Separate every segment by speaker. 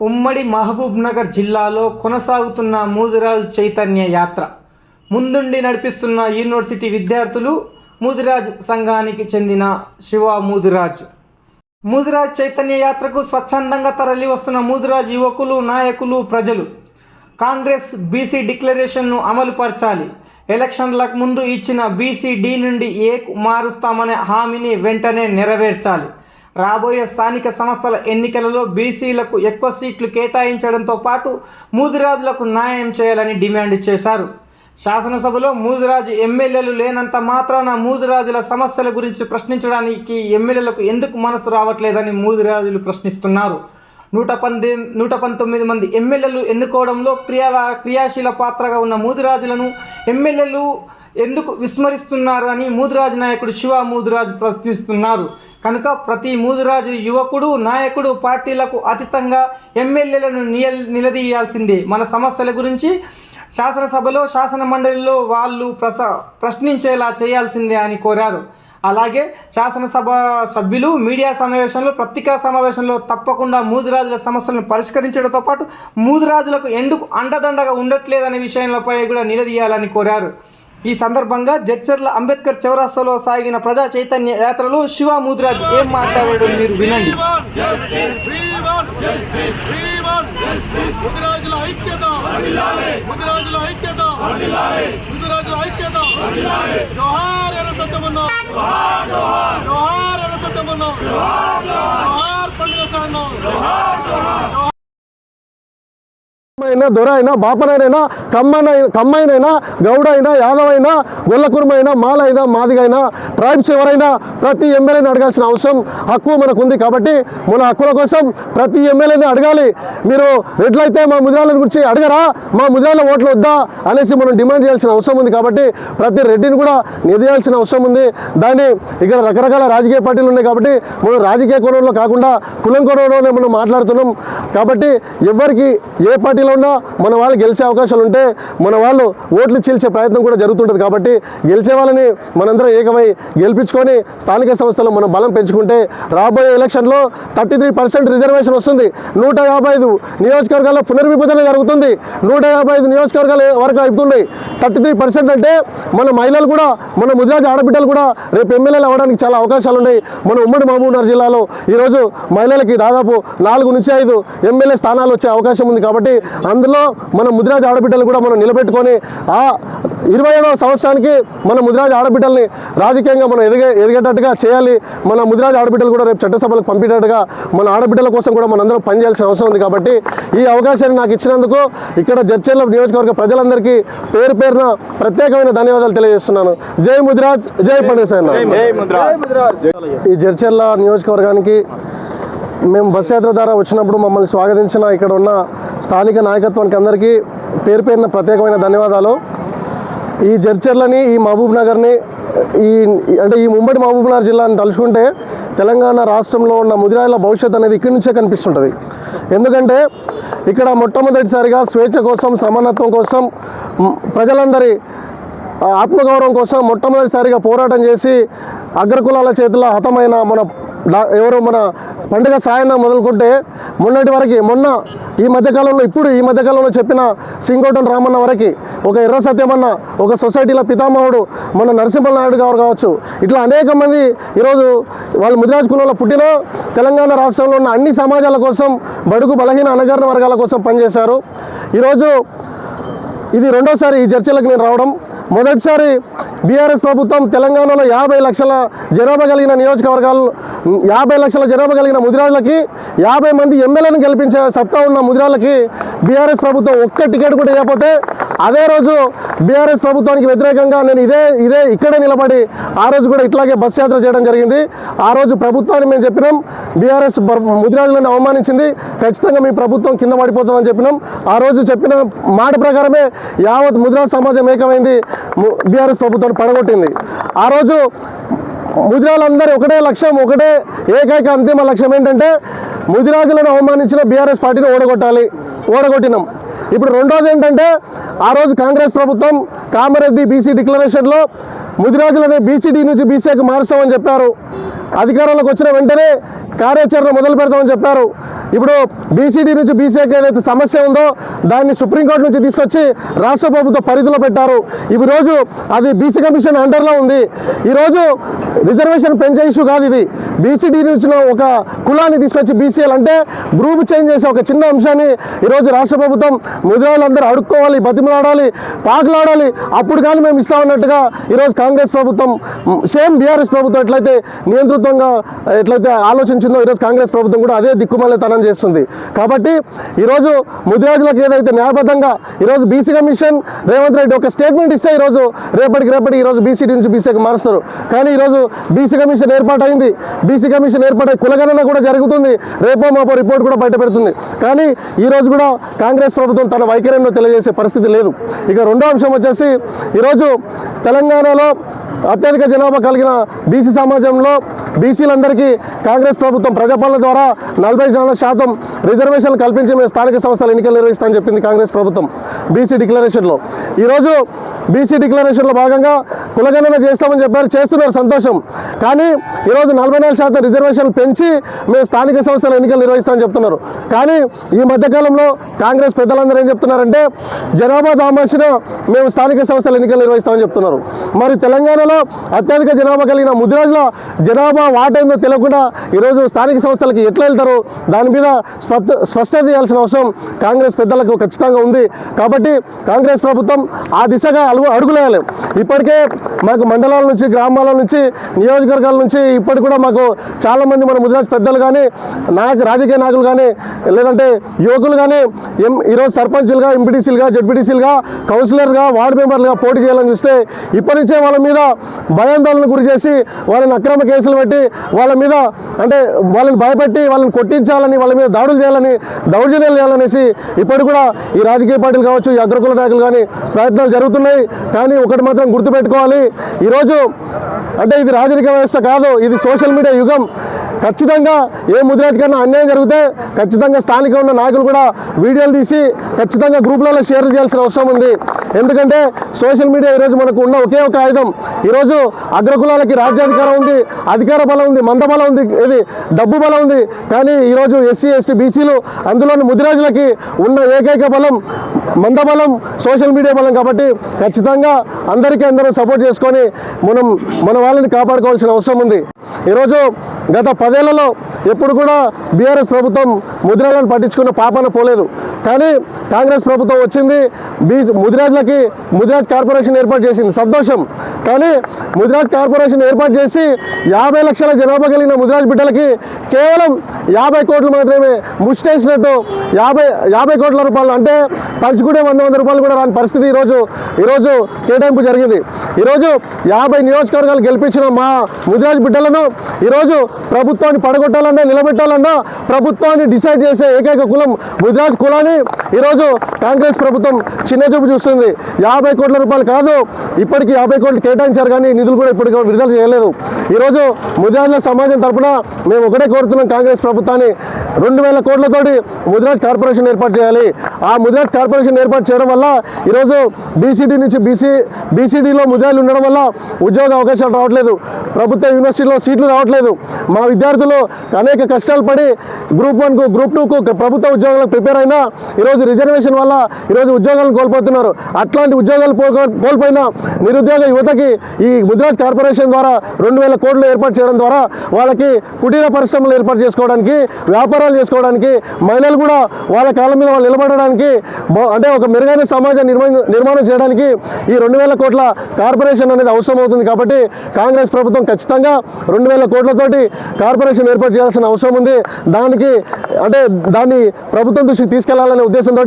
Speaker 1: ఉమ్మడి మహబూబ్ నగర్ జిల్లాలో కొనసాగుతున్న మూదిరాజ్ చైతన్య యాత్ర. ముందుండి నడిపిస్తున్న యూనివర్సిటీ విద్యార్థులు మూదిరాజ్ సంఘానికి చెందిన శివ మూదిరాజ్. మూదిరాజ్ చైతన్య యాత్రకు స్వచ్ఛందంగా తరలి వస్తున్న మూదిరాజ్ యువకులు నాయకులు ప్రజలు. కాంగ్రెస్ బీసీ డిక్లరేషన్ను అమలుపరచాలి. ఎలక్షన్లకు ముందు ఇచ్చిన బీసీ డి నుండి ఏ మారుస్తామనే హామీని వెంటనే నెరవేర్చాలి. రాబోయే స్థానిక సంస్థల ఎన్నికలలో బీసీలకు ఎక్కువ సీట్లు కేటాయించడంతో పాటు మూదిరాజులకు న్యాయం చేయాలని డిమాండ్ చేశారు. శాసనసభలో మూదిరాజు ఎమ్మెల్యేలు లేనంత మాత్రాన మూదిరాజుల సమస్యల గురించి ప్రశ్నించడానికి ఎమ్మెల్యేలకు ఎందుకు మనసు రావట్లేదని మూదిరాజులు ప్రశ్నిస్తున్నారు. నూట పంది నూట పంతొమ్మిది మంది ఎమ్మెల్యేలు ఎన్నుకోవడంలో క్రియా క్రియాశీల పాత్రగా ఉన్న మూదిరాజులను ఎమ్మెల్యేలు ఎందుకు విస్మరిస్తున్నారు అని మూదురాజు నాయకుడు శివ మూదురాజు ప్రశ్నిస్తున్నారు. కనుక ప్రతి మూదురాజు యువకుడు నాయకుడు పార్టీలకు అతీతంగా ఎమ్మెల్యేలను నియల్ నిలదీయాల్సిందే. మన సమస్యల గురించి శాసనసభలో శాసన మండలిలో వాళ్ళు ప్రస ప్రశ్నించేలా చేయాల్సిందే అని కోరారు. అలాగే శాసనసభ సభ్యులు మీడియా సమావేశంలో పత్రికా సమావేశంలో తప్పకుండా మూదురాజుల సమస్యలను పరిష్కరించడంతో పాటు మూదురాజులకు ఎందుకు అండదండగా ఉండట్లేదనే విషయంపై కూడా నిలదీయాలని కోరారు. ఈ సందర్భంగా జడ్చర్ల అంబేద్కర్ చౌరాస్తాలో సాగిన ప్రజా చైతన్య యాత్రలో శివ ముదిరాజ్ ఏం మాట్లాడాడు మీరు వినండి.
Speaker 2: ముదిరాజుల
Speaker 3: అయినా దొర అయినా బాపనైనా కమ్మన కమ్మైనైనా గౌడ అయినా యాదవ్ అయినా గొల్లకుర్మ అయినా మాల అయినా మాదిగ అయినా ట్రైబ్స్ ఎవరైనా ప్రతి ఎమ్మెల్యేని అడగాల్సిన అవసరం హక్కు మనకు ఉంది కాబట్టి మన హక్కుల కోసం ప్రతి ఎమ్మెల్యేని అడగాలి. మీరు రెడ్లయితే మా ముదిరాల గురించి అడగరా మా ముదిరాల ఓట్లు వద్దా అనేసి మనం డిమాండ్ చేయాల్సిన అవసరం ఉంది కాబట్టి ప్రతి రెడ్డిని కూడా నిధియాల్సిన అవసరం ఉంది. దాన్ని ఇక్కడ రకరకాల రాజకీయ పార్టీలు ఉన్నాయి కాబట్టి మనం రాజకీయ కోణంలో కాకుండా కులం కోణంలోనే మనం మాట్లాడుతున్నాం. కాబట్టి ఎవరికి ఏ పార్టీలో ఉన్నా మన వాళ్ళు గెలిచే అవకాశాలు ఉంటే మన వాళ్ళు ఓట్లు చీల్చే ప్రయత్నం కూడా జరుగుతుంటుంది కాబట్టి గెలిచే వాళ్ళని మనందరం ఏకమై గెలిపించుకొని స్థానిక సంస్థలు మనం బలం పెంచుకుంటే రాబోయే ఎలక్షన్లో థర్టీ త్రీ పర్సెంట్ రిజర్వేషన్ వస్తుంది. నూట యాభై ఐదు నియోజకవర్గాల్లో పునర్విభజన జరుగుతుంది. నూట యాభై ఐదు నియోజకవర్గాల వరకు అవుతున్నాయి థర్టీ త్రీ పర్సెంట్ అంటే మన మహిళలు కూడా మన ముదిరాజు ఆడబిడ్డలు కూడా రేపు ఎమ్మెల్యేలు అవ్వడానికి చాలా అవకాశాలు ఉన్నాయి. మన ఉమ్మడి మహబూబ్నగర్ జిల్లాలో ఈరోజు మహిళలకి దాదాపు నాలుగు నుంచి ఐదు ఎమ్మెల్యే స్థానాలు వచ్చే అవకాశం ఉంది కాబట్టి అందులో మన ముదిరాజు ఆడబిడ్డలు కూడా మనం నిలబెట్టుకొని ఆ ఇరవై ఏడవ సంవత్సరానికి మన ముదిరాజు ఆడబిడ్డల్ని రాజకీయంగా మనం ఎదిగే ఎదిగేటట్టుగా చేయాలి. మన ముదిరాజు ఆడబిడ్డలు కూడా రేపు చట్టసభలకు పంపేటట్టుగా మన ఆడబిడ్డల కోసం కూడా మనందరం పనిచేయాల్సిన అవసరం ఉంది కాబట్టి ఈ అవకాశాన్ని నాకు ఇచ్చినందుకు ఇక్కడ జడ్చర్ల నియోజకవర్గ ప్రజలందరికీ పేరు పేరున ప్రత్యేకమైన ధన్యవాదాలు తెలియజేస్తున్నాను. జై ముదిరాజ్ జై పండుగ ఈ జడ్చర్ల నియోజకవర్గానికి మేము బస్ యాత్ర ద్వారా వచ్చినప్పుడు మమ్మల్ని స్వాగతించిన ఇక్కడ ఉన్న స్థానిక నాయకత్వానికి అందరికీ పేరు పేరున ప్రత్యేకమైన ధన్యవాదాలు. ఈ జడ్చర్లని ఈ మహబూబ్ నగర్ని ఈ అంటే ఈ ముంబడి మహబూబ్ నగర్ జిల్లాని తలుచుకుంటే తెలంగాణ రాష్ట్రంలో ఉన్న ముదిరాయిల భవిష్యత్ అనేది ఇక్కడి నుంచే కనిపిస్తుంటుంది. ఎందుకంటే ఇక్కడ మొట్టమొదటిసారిగా స్వేచ్ఛ కోసం సమానత్వం కోసం ప్రజలందరి ఆత్మగౌరవం కోసం మొట్టమొదటిసారిగా పోరాటం చేసి అగ్రకులాల చేతిలో హతమైన మన ఎవరో ఎవరు మన పండుగ సాయన మొదలుకుంటే మొన్నటి వరకు మొన్న ఈ మధ్యకాలంలో ఇప్పుడు ఈ మధ్యకాలంలో చెప్పిన సింగోటం రామన్న వరకు ఒక ఎర్ర సత్యమన్న ఒక సొసైటీల పితామహుడు మన నరసింహ నాయుడు గారు కావచ్చు. ఇట్లా అనేక మంది ఈరోజు వాళ్ళు ముదిరాజ్ కులంలో పుట్టిన తెలంగాణ రాష్ట్రంలో ఉన్న అన్ని సమాజాల కోసం బడుగు బలహీన అనగారిన వర్గాల కోసం పనిచేశారు. ఈరోజు ఇది రెండోసారి ఈ చర్చలకు నేను రావడం. మొదటిసారి బీఆర్ఎస్ ప్రభుత్వం తెలంగాణలో యాభై లక్షల జనాభా కలిగిన నియోజకవర్గాలు యాభై లక్షల జనాభా కలిగిన ముదిరాళ్ళకి యాభై మంది ఎమ్మెల్యేలను గెలిపించే సత్తా ఉన్న ముదిరాళ్ళకి బీఆర్ఎస్ ప్రభుత్వం ఒక్క టికెట్ కూడా ఇవ్వకపోతే అదే రోజు బీఆర్ఎస్ ప్రభుత్వానికి వ్యతిరేకంగా నేను ఇదే ఇదే ఇక్కడే నిలబడి ఆ రోజు కూడా ఇట్లాగే బస్ యాత్ర చేయడం జరిగింది. ఆ రోజు ప్రభుత్వాన్ని మేము చెప్పినాం బీఆర్ఎస్ ముదిరాళ్ళని అవమానించింది ఖచ్చితంగా మీ ప్రభుత్వం కింద పడిపోతుందని చెప్పినాం. ఆ రోజు చెప్పిన మాట ప్రకారమే యావత్ ముదిరాజ్ సమాజం ఏకమైంది. బీఆర్ఎస్ ప్రభుత్వం పడగొట్టింది. ఆ రోజు ముదిరాలందరూ ఒకటే లక్ష్యం ఒకటే ఏకైక అంతిమ లక్ష్యం ఏంటంటే ముదిరాజులను అవమానించిన బీఆర్ఎస్ పార్టీని ఓడగొట్టాలి ఓడగొట్టినాం. ఇప్పుడు రెండోది ఏంటంటే ఆ రోజు కాంగ్రెస్ ప్రభుత్వం కామరెడ్డి బీసీ డిక్లరేషన్లో ముదిరాజులనే బీసీడీ నుంచి బీసీకి మారుస్తామని చెప్పారు. అధికారంలోకి వచ్చిన వెంటనే కార్యాచరణ మొదలు పెడతామని చెప్పారు. ఇప్పుడు బీసీడీ నుంచి బీసీకి ఏదైతే సమస్య ఉందో దాన్ని సుప్రీంకోర్టు నుంచి తీసుకొచ్చి రాష్ట్ర ప్రభుత్వ పరిధిలో పెట్టారు. ఈరోజు రోజు అది బీసీ కమిషన్ అండర్లో ఉంది. ఈరోజు రిజర్వేషన్ పెంచే ఇష్యూ కాదు ఇది. బీసీడీ నుంచి ఒక కులాన్ని తీసుకొచ్చి బీసీఎల్ అంటే గ్రూప్ చేంజ్ చేసే ఒక చిన్న అంశాన్ని ఈరోజు రాష్ట్ర ప్రభుత్వం ముద్రాలందరూ అడుక్కోవాలి బతిమలాడాలి పాకులాడాలి. అప్పుడు కానీ మేము ఇస్తామన్నట్టుగా ఈరోజు కాంగ్రెస్ ప్రభుత్వం సేమ్ బీఆర్ఎస్ ప్రభుత్వం ఎట్లయితే నియంతృత్వంగా ఎట్లయితే ఆలోచించిందో ఈరోజు కాంగ్రెస్ ప్రభుత్వం కూడా అదే దిక్కుమల్లెతనం చేస్తుంది. కాబట్టి ఈరోజు ముదిరాజులకు ఏదైతే న్యాయబద్ధంగా ఈరోజు బీసీ కమిషన్ రేవంత్ రెడ్డి ఒక స్టేట్మెంట్ ఇస్తే ఈరోజు రేపటికి రేపటి ఈరోజు బీసీ నుంచి బీసీకి మారుస్తారు. కానీ ఈరోజు బీసీ కమిషన్ ఏర్పాటైంది. బీసీ కమిషన్ ఏర్పాటై కులగణన కూడా జరుగుతుంది. రేపో మాపో రిపోర్ట్ కూడా బయట పెడుతుంది. కానీ ఈ రోజు కూడా కాంగ్రెస్ ప్రభుత్వం తన వైఖరిలో తెలియజేసే పరిస్థితి లేదు. ఇక రెండో అంశం వచ్చేసి ఈరోజు తెలంగాణలో అత్యధిక జనాభా కలిగిన బీసీ సమాజంలో బీసీలందరికీ కాంగ్రెస్ ప్రభుత్వం ప్రజాపాలన ద్వారా నలభై నాలుగు శాతం రిజర్వేషన్లు కల్పించి మేము స్థానిక సంస్థల ఎన్నికలు నిర్వహిస్తామని చెప్పింది కాంగ్రెస్ ప్రభుత్వం బీసీ డిక్లరేషన్లో. ఈరోజు బీసీ డిక్లరేషన్లో భాగంగా కులగణన చేస్తామని చెప్పారు చేస్తున్నారు సంతోషం. కానీ ఈరోజు నలభై నాలుగు శాతం రిజర్వేషన్లు పెంచి మేము స్థానిక సంస్థల ఎన్నికలు నిర్వహిస్తామని చెప్తున్నారు. కానీ ఈ మధ్యకాలంలో కాంగ్రెస్ పెద్దలందరూ ఏం చెప్తున్నారంటే జనాభా దామాసిన మేము స్థానిక సంస్థల ఎన్నికలు నిర్వహిస్తామని చెప్తున్నారు. మరి తెలంగాణలో అత్యధిక జనాభా కలిగిన ముద్రాజుల జనాభా వాటా ఏందో తెలియకుండా ఈరోజు స్థానిక సంస్థలకి ఎట్లా వెళ్తారు? దాని మీద స్పష్ట స్పష్టత చేయాల్సిన అవసరం కాంగ్రెస్ పెద్దలకు ఖచ్చితంగా ఉంది. కాబట్టి కాంగ్రెస్ ప్రభుత్వం ఆ దిశగా అడుగు అడుగులేయాలి. ఇప్పటికే మాకు మండలాల నుంచి గ్రామాల నుంచి నియోజకవర్గాల నుంచి ఇప్పటికి కూడా మాకు చాలామంది మన ముదిరాజ్ పెద్దలు కానీ నాయకు రాజకీయ నాయకులు కానీ లేదంటే యువకులు కానీ ఎం ఈరోజు సర్పంచులుగా ఎంపీటీసీలుగా జడ్పీటీసీలుగా కౌన్సిలర్గా వార్డు మెంబర్లుగా పోటీ చేయాలని చూస్తే ఇప్పటి నుంచే వాళ్ళ మీద భయాందోళన గురి చేసి వాళ్ళని అక్రమ కేసులు పెట్టి వాళ్ళ మీద అంటే వాళ్ళని భయపెట్టి వాళ్ళని కొట్టించాలని వాళ్ళ మీద దాడులు చేయాలని దౌర్జన్యాలు చేయాలనేసి ఇప్పటికి కూడా ఈ రాజకీయ పార్టీలు కావచ్చు ఈ అగ్రకుల నాయకులు కానీ ప్రయత్నాలు జరుగుతున్నాయి. కానీ ఒకటి మాత్రం గుర్తుపెట్టుకోవాలి. ఈరోజు అంటే ఇది రాజకీయ వ్యవస్థ కాదు ఇది సోషల్ మీడియా యుగం. ఖచ్చితంగా ఏ ముద్రాజ్ కన్నా అన్యాయం జరిగితే ఖచ్చితంగా స్థానిక ఉన్న నాయకులు కూడా వీడియోలు తీసి ఖచ్చితంగా గ్రూప్లలో షేర్లు చేయాల్సిన అవసరం ఉంది. ఎందుకంటే సోషల్ మీడియా ఈరోజు మనకు ఉన్న ఒకే ఒక ఆయుధం. ఈరోజు అగ్రకులాలకి రాజ్యాధికారం ఉంది అధికార బలం ఉంది మందబలం ఉంది ఇది డబ్బు బలం ఉంది. కానీ ఈరోజు ఎస్సీ ఎస్టీ బీసీలు అందులోని ముదిరాజులకి ఉన్న ఏకైక బలం మందబలం సోషల్ మీడియా బలం కాబట్టి ఖచ్చితంగా అందరికీ అందరూ సపోర్ట్ చేసుకొని మనం మన వాళ్ళని కాపాడుకోవాల్సిన అవసరం ఉంది. ఈరోజు గత పదేళ్ళలో ఎప్పుడు కూడా బీఆర్ఎస్ ప్రభుత్వం ముద్రాలను పట్టించుకున్న పాపన పోలేదు. కానీ కాంగ్రెస్ ప్రభుత్వం వచ్చింది బీ ముదిరాజులకి ముదిరాజ్ కార్పొరేషన్ ఏర్పాటు చేసింది. సంతోషం. కానీ ముదిరాజ్ కార్పొరేషన్ ఏర్పాటు చేసి యాభై లక్షల జనాభా కలిగిన ముదిరాజ్ బిడ్డలకి కేవలం యాభై కోట్లు మాత్రమే ముష్టేసినట్టు యాభై యాభై కోట్ల రూపాయలు అంటే పంచుకుంటే వంద వంద రూపాయలు కూడా రాని పరిస్థితి ఈరోజు ఈరోజు కేటాయింపు జరిగింది. ఈరోజు యాభై నియోజకవర్గాలు గెలిపించిన మా ముదిరాజ్ బిడ్డలను ఈరోజు ప్రభుత్వాన్ని పడగొట్టాలన్నా నిలబెట్టాలన్నా ప్రభుత్వాన్ని డిసైడ్ చేసే ఏకైక కులం ముదిరాజ్ కులాన్ని ఈరోజు కాంగ్రెస్ ప్రభుత్వం చిన్న చూపు ఉంది యాభై కోట్ల రూపాయలు కాదు ఇప్పటికి యాభై కోట్లు కేటాయించారు కానీ నిధులు కూడా ఇప్పటికీ విడుదల చేయలేదు. ఈరోజు ముదిరాజుల సమాజం తరఫున మేము ఒకటే కోరుతున్నాం కాంగ్రెస్ ప్రభుత్వాన్ని. రెండు వేల కోట్లతోటి ముదిరాజ్ కార్పొరేషన్ ఏర్పాటు చేయాలి. ఆ ముదిరాజ్ కార్పొరేషన్ ఏర్పాటు చేయడం వల్ల ఈరోజు బీసీడీ నుంచి బీసీ బీసీడీలో ముదిరాజులు ఉండడం వల్ల ఉద్యోగ అవకాశాలు రావట్లేదు. ప్రభుత్వ యూనివర్సిటీలో సీట్లు రావట్లేదు. మా విద్యార్థులు అనేక కష్టాలు పడి గ్రూప్ వన్కు గ్రూప్ టూకు ప్రభుత్వ ఉద్యోగాలకు ప్రిపేర్ అయినా ఈరోజు రిజర్వేషన్ వల్ల ఈరోజు ఉద్యోగాలను కోల్పోతున్నారు. అట్లాంటి ఉద్యోగాలు పో కోల్పోయిన నిరుద్యోగ యువతకి ఈ ముద్రాజ్ కార్పొరేషన్ ద్వారా రెండు వేల కోట్లు ఏర్పాటు చేయడం ద్వారా వాళ్ళకి కుటీర పరిశ్రమలు ఏర్పాటు చేసుకోవడానికి వ్యాపారాలు చేసుకోవడానికి మహిళలు కూడా వాళ్ళ కాళ్ళ మీద వాళ్ళు నిలబడడానికి అంటే ఒక మెరుగైన సమాజ నిర్మాణం నిర్మాణం చేయడానికి ఈ రెండు వేల కోట్ల కార్పొరేషన్ అనేది అవసరం అవుతుంది కాబట్టి కాంగ్రెస్ ప్రభుత్వం ఖచ్చితంగా రెండు వేల కోట్లతోటి కార్పొరేషన్ ఏర్పాటు చేయాల్సిన అవసరం ఉంది. దానికి అంటే దాన్ని ప్రభుత్వం దృష్టికి తీసుకెళ్ళాలనే ఉద్దేశంతో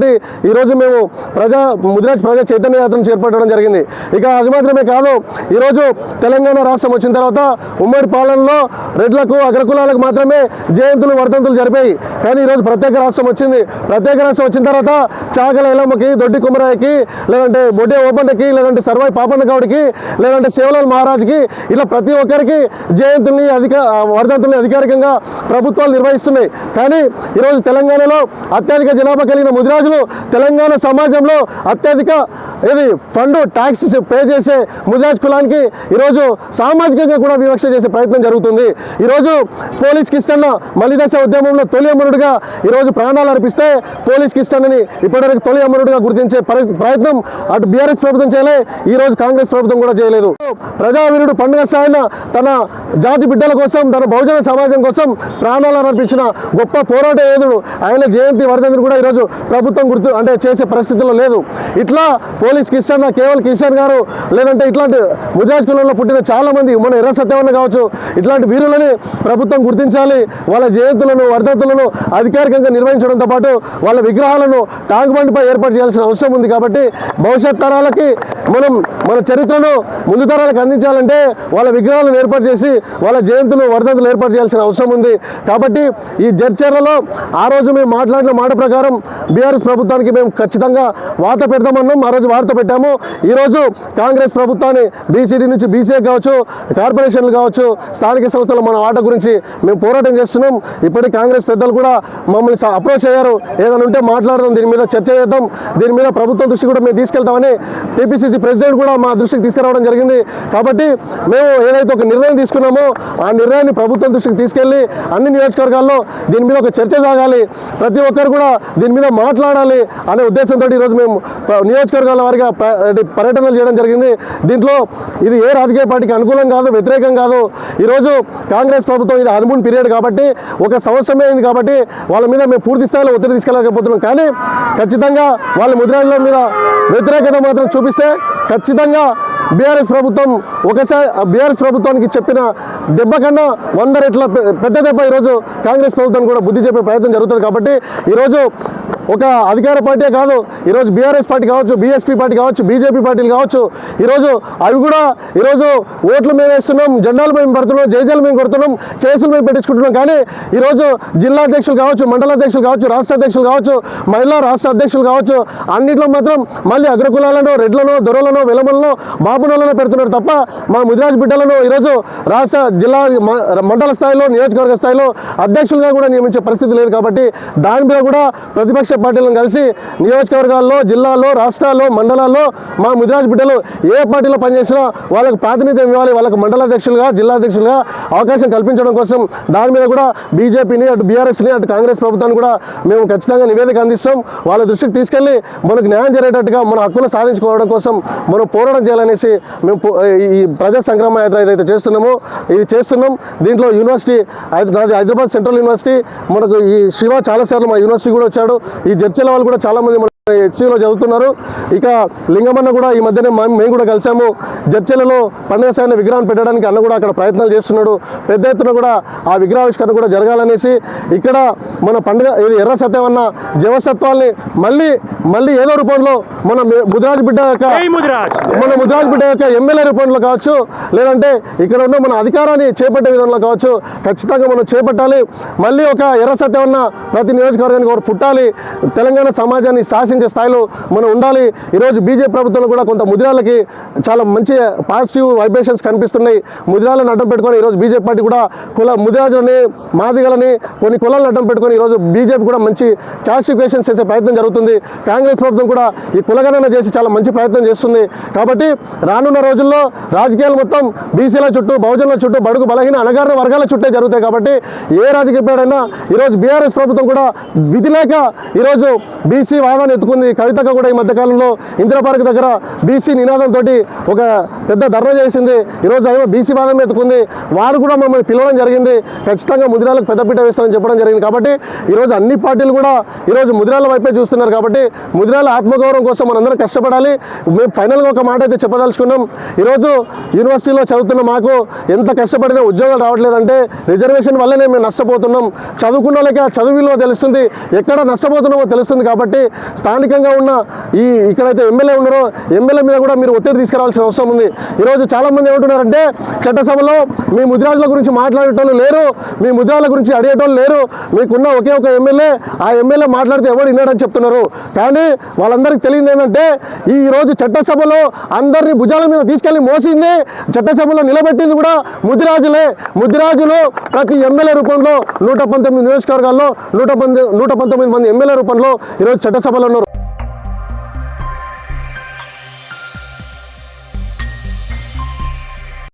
Speaker 3: ఈరోజు మేము ప్రజా ముద్రాజ్ ప్రజా చైతన్య యాత్రను చేపట్టడం జరిగింది. ఇక అది మాత్రమే కాదు ఈరోజు తెలంగాణ రాష్ట్రం వచ్చిన తర్వాత ఉమ్మడి పాలనలో రెడ్లకు అగ్రకులాలకు మాత్రమే జయంతులు వర్ధంతులు జరిపాయి. కానీ ఈరోజు ప్రత్యేక రాష్ట్రం వచ్చింది. ప్రత్యేక రాష్ట్రం వచ్చిన తర్వాత చాకల ఇలమ్మకి దొడ్డి కుమరాయికి లేదంటే బొడ్డే ఓపన్నకి లేదంటే సర్వాయి పాపన్న గౌడికి లేదంటే శివలాల్ మహారాజ్కి ఇలా ప్రతి ఒక్కరికి జయంతుల్ని అధిక వర్ధంతుల్ని అధికారికంగా ప్రభుత్వాలు నిర్వహిస్తున్నాయి. కానీ ఈరోజు తెలంగాణలో అత్యధిక జనాభా కలిగిన ముదిరాజులు తెలంగాణ సమాజంలో అత్యధిక ఇది ఫండ్ ట్యాక్స్ పే చేసే ముదిరాజ్ కులానికి ఈరోజు సామాజికంగా కూడా వివక్ష చేసే ప్రయత్నం జరుగుతుంది. ఈరోజు పోలీస్ కిష్టన్న మలిదశ ఉద్యమంలో తొలి అమరుడుగా ఈరోజు ప్రాణాలు అర్పిస్తే పోలీస్ కిష్టన్నని ఇప్పటివరకు తొలి అమరుడుగా గుర్తించే ప్రయత్నం అటు బీఆర్ఎస్ ప్రభుత్వం చేయలే ఈ రోజు కాంగ్రెస్ ప్రభుత్వం కూడా చేయలేదు. ప్రజావీరుడు పండుగ సాయన తన జాతి బిడ్డల కోసం తన బహుజన సమాజం కోసం ప్రాణాలను అర్పించిన గొప్ప పోరాట యోధుడు ఆయన జయంతి వర్ధంతిని కూడా ఈరోజు ప్రభుత్వం గుర్తు అంటే చేసే పరిస్థితుల్లో లేదు. ఇట్లా పోలీస్ కిషన్ కేవలం కిషన్ గారు లేదంటే ఇట్లాంటి ముజాజ్ కులంలో పుట్టిన చాలా మంది మన ఎర్ర సత్యవన్న కావచ్చు ఇట్లాంటి వీరులని ప్రభుత్వం గుర్తించాలి వాళ్ళ జయంతులను వర్ధంతులను అధికారికంగా నిర్వహించడంతో పాటు వాళ్ళ విగ్రహాలను ట్యాంక్ బండ్పై ఏర్పాటు చేయాల్సిన అవసరం ఉంది కాబట్టి భవిష్యత్ తరాలకి మనం మన చరిత్రను ముందు తరాలకు అందించాలంటే వాళ్ళ విగ్రహాలను ఏర్పాటు చేసి వాళ్ళ జయంతులు వర్ధంతులు ఏర్పాటు చేయాల్సిన అవసరం ఉంది. కాబట్టి ఈ జడ్చర్లలో ఆ రోజు మేము మాట్లాడిన మాట ప్రకారం బీఆర్ఎస్ ప్రభుత్వానికి మేము ఖచ్చితంగా వార్త పెడతామన్నాం. ఆ రోజు వార్త పెట్టాము. ఈరోజు కాంగ్రెస్ ప్రభుత్వాన్ని బీసీడీ నుంచి బీసీఏ కావచ్చు కార్పొరేషన్లు కావచ్చు స్థానిక సంస్థలు మన ఆట గురించి మేము పోరాటం చేస్తున్నాం. ఇప్పటికీ కాంగ్రెస్ పెద్దలు కూడా మమ్మల్ని అప్రోచ్ అయ్యారు. ఏదైనా ఉంటే మాట్లాడదాం. దీని మీద చర్చ చేద్దాం. దీని మీద ప్రభుత్వం దృష్టి కూడా మేము తీసుకెళ్తామని టీపీసీసీ ప్రెసిడెంట్ కూడా మా దృష్టికి తీసుకురావడం జరిగింది. కాబట్టి మేము ఏదైతే ఒక నిర్ణయం తీసుకున్నామో ఆ నిర్ణయాన్ని ప్రభుత్వం దృష్టికి తీసుకెళ్ళి అన్ని నియోజకవర్గాల్లో దీని మీద ఒక చర్చ సాగాలి. ప్రతి ఒక్కరు కూడా దీని మీద మాట్లాడాలి అనే ఉద్దేశంతో ఈరోజు మేము నియోజకవర్గాల వారిగా పర్యటనలు చేయడం జరిగింది. దీంట్లో ఇది ఏ రాజకీయ పార్టీకి అనుకూలం కాదు వ్యతిరేకం కాదు. ఈరోజు కాంగ్రెస్ ప్రభుత్వం ఇది హనుమూన్ పీరియడ్ కాబట్టి ఒక సంవత్సరమే అయింది కాబట్టి వాళ్ళ మీద మేము పూర్తి స్థాయిలో ఒత్తిడి తీసుకెళ్ళకపోతున్నాం కానీ ఖచ్చితంగా వాళ్ళ ముద్రాజుల మీద వ్యతిరేకత మాత్రం చూపిస్తే ఖచ్చితంగా బీఆర్ఎస్ ప్రభుత్వం ఒకసారి బీఆర్ఎస్ ప్రభుత్వానికి చెప్పిన దెబ్బ కన్నా వంద రెట్ల పెద్ద దెబ్బ ఈరోజు కాంగ్రెస్ ప్రభుత్వం కూడా బుద్ధి చెప్పే ప్రయత్నం జరుగుతుంది కాబట్టి ఈరోజు ఒక అధికార పార్టీ కాదు ఈరోజు బీఆర్ఎస్ పార్టీ కావచ్చు బీఎస్పీ పార్టీ కావచ్చు బీజేపీ పార్టీలు కావచ్చు ఈరోజు అవి కూడా ఈరోజు ఓట్లు మేము వేస్తున్నాం జెండాలు మేము పడుతున్నాం జైజాలు మేము కొడుతున్నాం కేసులు మేము పెట్టించుకుంటున్నాం. కానీ ఈరోజు జిల్లా అధ్యక్షులు కావచ్చు మండల అధ్యక్షులు కావచ్చు రాష్ట్ర అధ్యక్షులు కావచ్చు మహిళా రాష్ట్ర అధ్యక్షులు కావచ్చు అన్నింటిలో మాత్రం మళ్ళీ అగ్రకులాలను రెడ్లను దొరలను వెలమలను బాపునలను పెడుతున్నారు తప్ప మా ముదిరాజ్ బిడ్డలను ఈరోజు రాష్ట్ర జిల్లా మండల స్థాయిలో నియోజకవర్గ స్థాయిలో అధ్యక్షులుగా కూడా నియమించే పరిస్థితి లేదు కాబట్టి దాని మీద కూడా ప్రతిపక్ష పార్టీలను కలిసి నియోజకవర్గాల్లో జిల్లాల్లో రాష్ట్రాల్లో మండలాల్లో మా ముదిరాజ్ బిడ్డలు ఏ పార్టీలో పనిచేసినా వాళ్ళకు ప్రాతినిధ్యం ఇవ్వాలి. వాళ్ళకు మండల అధ్యక్షులుగా జిల్లా అధ్యక్షులుగా అవకాశం కల్పించడం కోసం దాని మీద కూడా బీజేపీని అటు బీఆర్ఎస్ని అటు కాంగ్రెస్ ప్రభుత్వాన్ని కూడా మేము ఖచ్చితంగా నివేదిక అందిస్తాం. వాళ్ళ దృష్టికి తీసుకెళ్ళి మనకు న్యాయం జరిగేటట్టుగా మన హక్కులు సాధించుకోవడం కోసం మనం పోరాటం చేయాలనేసి మేము పో- ఈ ప్రజా సంగ్రామ యాత్ర ఏదైతే చేస్తున్నామో ఇది చేస్తున్నాం. దీంట్లో యూనివర్సిటీ నాది హైదరాబాద్ సెంట్రల్ యూనివర్సిటీ మనకు ఈ శివ చాలాసార్లు మా యూనివర్సిటీ కూడా వచ్చాడు. ఈ జడ్చల వాళ్ళు కూడా చాలామంది మన హెచ్సిలో చదువుతున్నారు. ఇక లింగమన్న కూడా ఈ మధ్యనే మేము కూడా కలిసాము. జడ్చలలో పండుగ సాయన విగ్రహం పెట్టడానికి అన్న కూడా అక్కడ ప్రయత్నాలు చేస్తున్నాడు. పెద్ద ఎత్తున కూడా ఆ విగ్రహావిష్కరణ కూడా జరగాలనేసి ఇక్కడ మన పండుగ ఇది ఎర్ర సత్యమన్న జీవసత్వాల్ని మళ్ళీ మళ్ళీ ఏదో రూపంలో మన ముదిరాజ్ బిడ్డ యొక్క మన ముదిరాజ్ బిడ్డ యొక్క ఎమ్మెల్యే రూపంలో కావచ్చు లేదంటే ఇక్కడ ఉన్న మన అధికారాన్ని చేపట్టే విధంలో కావచ్చు ఖచ్చితంగా మనం చేపట్టాలి. మళ్ళీ ఒక ఎర్ర సత్యమన్న ప్రతి నియోజకవర్గానికి ఒకరు పుట్టాలి. తెలంగాణ సమాజాన్ని శాసించే స్థాయిలో మనం ఉండాలి. ఈరోజు బీజేపీ ప్రభుత్వంలో కూడా కొంత ముదిరాలకి చాలా మంచి పాజిటివ్ వైబ్రేషన్స్ కనిపిస్తున్నాయి. ముదిరాలను అడ్డం పెట్టుకొని ఈరోజు బీజేపీ పార్టీ కూడా కుల ముదిరాజులని మాదిగలని కొన్ని కులాలను అడ్డం పెట్టుకొని ఈరోజు బీజేపీ కూడా మంచి క్లాసిఫికేషన్స్ చేసే ప్రయత్నం జరుగుతుంది. కాంగ్రెస్ ప్రభుత్వం కూడా ఈ కులగణన చేసి చాలా మంచి ప్రయత్నం చేస్తుంది. కాబట్టి రానున్న రోజుల్లో రాజకీయాలు మొత్తం బీసీల చుట్టూ బహుజనుల చుట్టూ బడుగు బలహీన అణగారిన వర్గాల చుట్టే జరుగుతాయి. కాబట్టి ఏ రాజకీయ ఈరోజు బీఆర్ఎస్ ప్రభుత్వం కూడా విధి లేక ఈరోజు బీసీ వాదాన్ని ఎత్తుకుంది. కవితగా కూడా ఈ మధ్యకాలంలో ఇందిరా పార్క్ దగ్గర బీసీ నినాదంతో ఒక పెద్ద ధర్నా చేసింది. ఈరోజు అదే బీసీ వాదం ఎత్తుకుంది. వారు కూడా మమ్మల్ని పిలవడం జరిగింది. ఖచ్చితంగా ముదిరాలకు పెద్దపీట వేస్తామని చెప్పడం జరిగింది. కాబట్టి ఈరోజు అన్ని పార్టీలు కూడా ఈరోజు ముదిరాల వైపే చూస్తున్నారు. కాబట్టి ముదిరాల ఆత్మగౌరవం కోసం మనందరం కష్టపడాలి. మేము ఫైనల్గా ఒక మాట అయితే చెప్పదలుచుకున్నాం. ఈరోజు యూనివర్సిటీలో చదువుతున్న మాకు ఎంత కష్టపడినా ఉద్యోగాలు రావట్లేదంటే రిజర్వేషన్ వల్లనే మేము నష్టపోతున్నాం. చదువుకున్న వాళ్ళకి ఆ చదువు విలువ తెలుస్తుంది. ఎక్కడ నష్టపోతున్నామో తెలుస్తుంది కాబట్టి స్థానికంగా ఉన్న ఈ ఇక్కడైతే ఎమ్మెల్యే ఉన్నారో ఎమ్మెల్యే మీద కూడా మీరు ఒత్తిడి తీసుకురావాల్సిన అవసరం ఉంది. ఈరోజు చాలామంది ఏమంటున్నారంటే చట్టసభలో మీ ముద్రాజుల గురించి మాట్లాడేటోళ్ళు లేరు. మీ ముద్రాల గురించి అడిగేటోళ్ళు లేరు. మీకున్న ఒకే ఒక ఎమ్మెల్యే ఆ ఎమ్మెల్యే మాట్లాడితే ఎవరు విన్నాడని చెప్తున్నారు. కానీ వాళ్ళందరికీ తెలియదు ఏంటంటే ఈ రోజు చట్టసభలో అందరినీ భుజాల మీద తీసుకెళ్ళి మోసింది చట్టసభలో నిలబెట్టింది కూడా ముదిరాజులే. ముదిరాజులు ప్రతి ఎమ్మెల్యే రూపంలో నూట పంతొమ్మిది నియోజకవర్గాల్లో నూట పంతొమ్మిది మంది ఎమ్మెల్యే రూపంలో ఈరోజు చట్టసభలో ఉన్నారు.